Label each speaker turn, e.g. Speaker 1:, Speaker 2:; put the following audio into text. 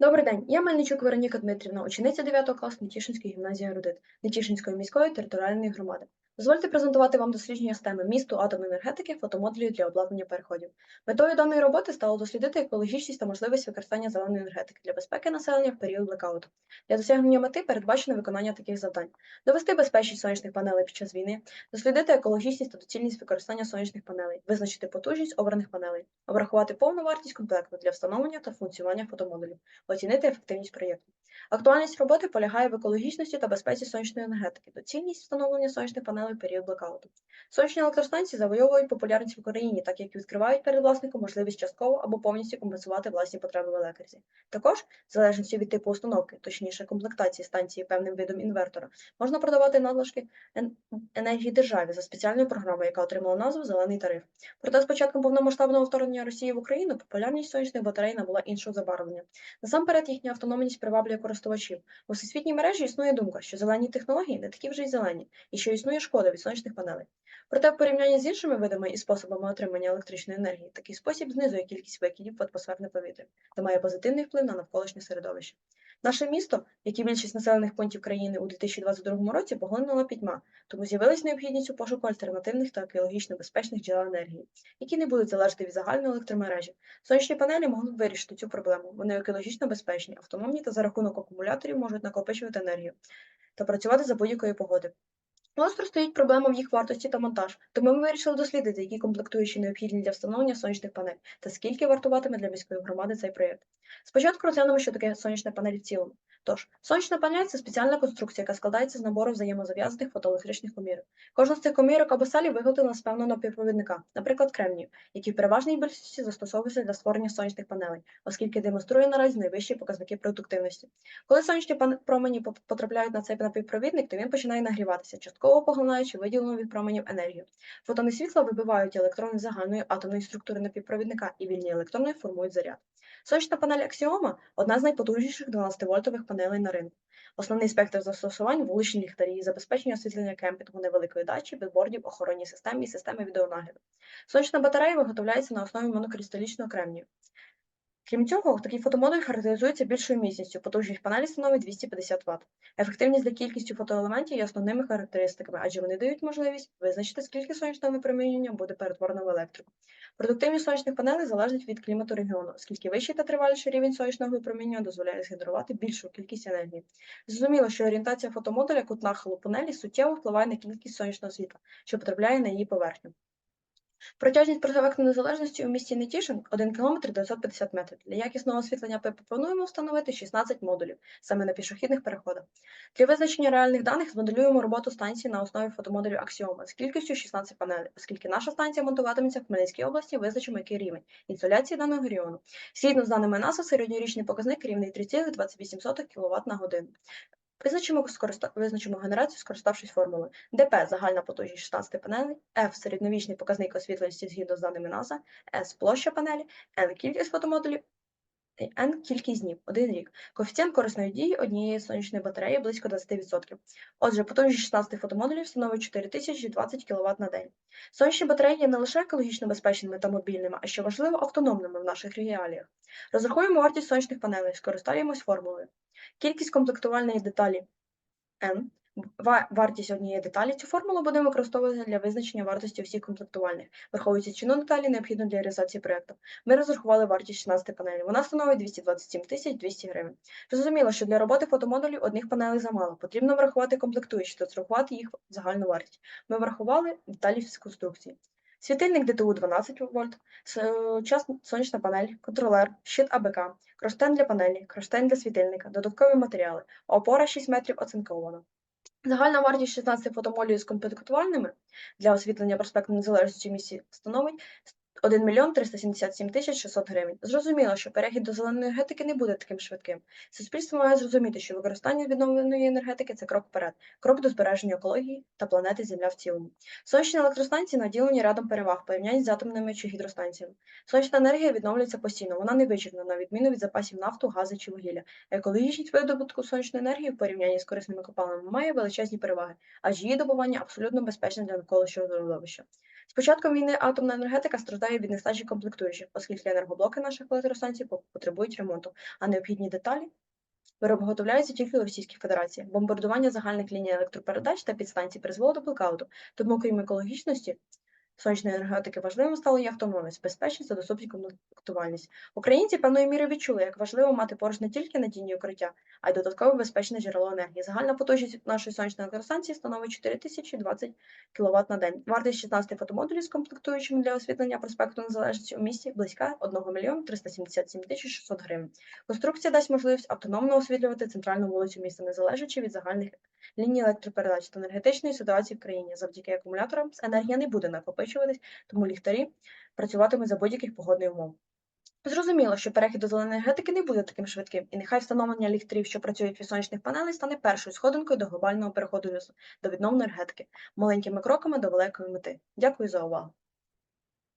Speaker 1: Добрий день, я Мельничук Вероніка Дмитрівна, учениця 9 класу Нетішинської гімназії Рудит Нетішинської міської територіальної громади. Дозвольте презентувати вам дослідження з теми місту атомної енергетики, фотомодулів для обладнання переходів. Метою даної роботи стало дослідити екологічність та можливість використання зеленої енергетики для безпеки населення в період блекауту. Для досягнення мети передбачено виконання таких завдань: довести безпечність сонячних панелей під час війни, дослідити екологічність та доцільність використання сонячних панелей, визначити потужність обраних панелей, обрахувати повну вартість комплекту для встановлення та функціонування фотомодулів оцінити ефективність проєкту. Актуальність роботи полягає в екологічності та безпеці сонячної енергетики, доцільність встановлення сонячних панелей в період блекауту. Сонячні електростанції завойовують популярність в Україні, так як відкривають перед власником можливість частково або повністю компенсувати власні потреби в електризі. Також, в залежності від типу установки, точніше комплектації станції певним видом інвертора, можна продавати надлишки енергії державі за спеціальною програмою, яка отримала назву Зелений тариф. Проте з початком повномасштабного вторгнення Росії в Україну популярність сонячних батарей набула іншого забарвлення. Насамперед, їхня автономність приваблює користувачів. У всесвітній мережі існує думка, що зелені технології не такі вже й зелені, і що існує шкода від сонячних панелей. Проте, в порівнянні з іншими видами і способами отримання електричної енергії, такий спосіб знизує кількість викидів в атмосферне повітря та має позитивний вплив на навколишнє середовище. Наше місто, як і більшість населених пунктів країни у 2022 році, поглинула пітьма, тому з'явилась необхідність у пошуку альтернативних та екологічно безпечних джерел енергії, які не будуть залежати від загальної електромережі. Сонячні панелі можуть вирішити цю проблему. Вони екологічно безпечні, автономні та за рахунок акумуляторів можуть накопичувати енергію та працювати за будь-якої погоди. Гостро стоїть проблема в їх вартості та монтаж, тому ми вирішили дослідити, які комплектуючі необхідні для встановлення сонячних панелей та скільки вартуватиме для міської громади цей проєкт. Спочатку розглянемо, що таке сонячна панель в цілому. Тож, сонячна панель це спеціальна конструкція, яка складається з набору взаємозав'язаних фотоелектричних комірок. Кожна з цих комірок або салів виготовлена з певного напівпровідника, наприклад, кремнію, який в переважній більшості застосовується для створення сонячних панелей, оскільки демонструє наразі найвищі показники продуктивності. Коли сонячні промені потрапляють на цей напівпровідник, то він починає нагріватися, частково поглинаючи виділену від променів енергію. Фотони світла вибивають електрони загальної атомної структури напівпровідника і вільні електрони формують заряд. Сонячна панель Аксіома одна з найпотужніших 12-вольтових панелей на ринку. Основний спектр застосувань вуличні ліхтарі, забезпечення освітлення кемпінгу, невеликої дачі, білбордів, охоронні системи і системи відеонагляду. Сонячна батарея виготовляється на основі монокристалічного кремнію. Крім цього, такий фотомодуль характеризується більшою міцністю, потужність панелі становить 250 Вт. Ефективність за кількістю фотоелементів є основними характеристиками, адже вони дають можливість визначити, скільки сонячного випромінювання буде перетворено в електрику. Продуктивність сонячних панелей залежить від клімату регіону, оскільки вищий та триваліший рівень сонячного випромінювання дозволяє згенерувати більшу кількість енергії. Зрозуміло, що орієнтація фотомодуля кут нахилу панелі суттєво впливає на кількість сонячного світла, що потрапляє на її поверхню. Протяжність проспекту Незалежності у місті Нетішин 1 км 950 метрів. Для якісного освітлення ПЕП пропонуємо встановити 16 модулів саме на пішохідних переходах. Для визначення реальних даних змоделюємо роботу станції на основі фотомодулю Аксіома з кількістю 16 панелей, оскільки наша станція монтуватиметься в Хмельницькій області, визначимо який рівень інсоляції даного регіону. Згідно з даними НАСА, середньорічний показник рівний 3,28 кВт на годину. Визначимо, визначимо генерацію, скориставшись формулою. ДП – загальна потужність 16 панелей, F – середньовічний показник освітленості згідно з даними НАСА, S – площа панелі, N – кількість фотомодулів, N – кількість днів, один рік. Коефіцієнт корисної дії однієї сонячної батареї близько 20%. Отже, потужність 16 фотомодулів становить 4020 кВт на день. Сонячні батареї є не лише екологічно безпечними та мобільними, а що важливо, автономними в наших реаліях. Розрахуємо вартість сонячних панелей, скористаємось формулою. Кількість комплектувальної деталі N, вартість однієї деталі. Цю формулу будемо використовувати для визначення вартості всіх комплектувальних. Враховуючи ціну деталі, необхідну для реалізації проєкту. Ми розрахували вартість 16 панелей. Вона становить 227 тисяч 200 гривень. Зрозуміло, що для роботи фотомодулів одних панелей замало. Потрібно врахувати комплектуючі та зрахувати їх загальну вартість. Ми врахували деталі з конструкції. Світильник ДТУ 12 вольт, сонячна панель, контролер, щит АБК, кронштейн для панелі, кронштейн для світильника, додаткові матеріали, опора 6 метрів оцинкована. Загальна вартість 16 фотомолів з комплектувальними для освітлення проспекту Незалежності в місті становить 1 мільйон 377 тисяч 600 гривень. Зрозуміло, що перехід до зеленої енергетики не буде таким швидким. Суспільство має зрозуміти, що використання відновленої енергетики це крок вперед, крок до збереження екології та планети Земля в цілому. Сонячні електростанції наділені рядом переваг в порівнянні з атомними чи гідростанціями. Сонячна енергія відновлюється постійно, вона не вичерпна, на відміну від запасів нафту, газу чи вугілля. Екологічність видобутку сонячної енергії в порівнянні з корисними копалинами має величезні переваги, адже її добування абсолютно безпечне для навколишнього середовища. З початком війни атомна енергетика страждає від нестачі комплектуючих, оскільки енергоблоки наших електростанцій потребують ремонту, а необхідні деталі? Виробготовляються тільки у Російській Федерації. Бомбардування загальних ліній електропередач та підстанцій призвело до блокауту, тому крім екологічності, сонячної енергетики важливим стало і автономність, безпечність та доступність комплектувальність. Українці певною мірою відчули, як важливо мати поруч не тільки надійні укриття, а й додаткове безпечне джерело енергії. Загальна потужність нашої сонячної електростанції становить 4020 кВт на день. Вартість 16 фотомодулів з комплектуючими для освітлення проспекту Незалежності у місті близька 1 мільйон 377 тисяч 600 гривень. Конструкція дасть можливість автономно освітлювати центральну вулицю міста, не залежачи від загальних ліній електропередач та енергетичної ситуації в країні. Завдяки акумуляторам енергія не буде накопичуватись, тому ліхтарі працюватимуть за будь-яких погодних умов. Зрозуміло, що перехід до зеленої енергетики не буде таким швидким, і нехай встановлення ліхтарів, що працюють від сонячних панелей, стане першою сходинкою до глобального переходу до- відновленої енергетики, маленькими кроками до великої мети. Дякую за увагу.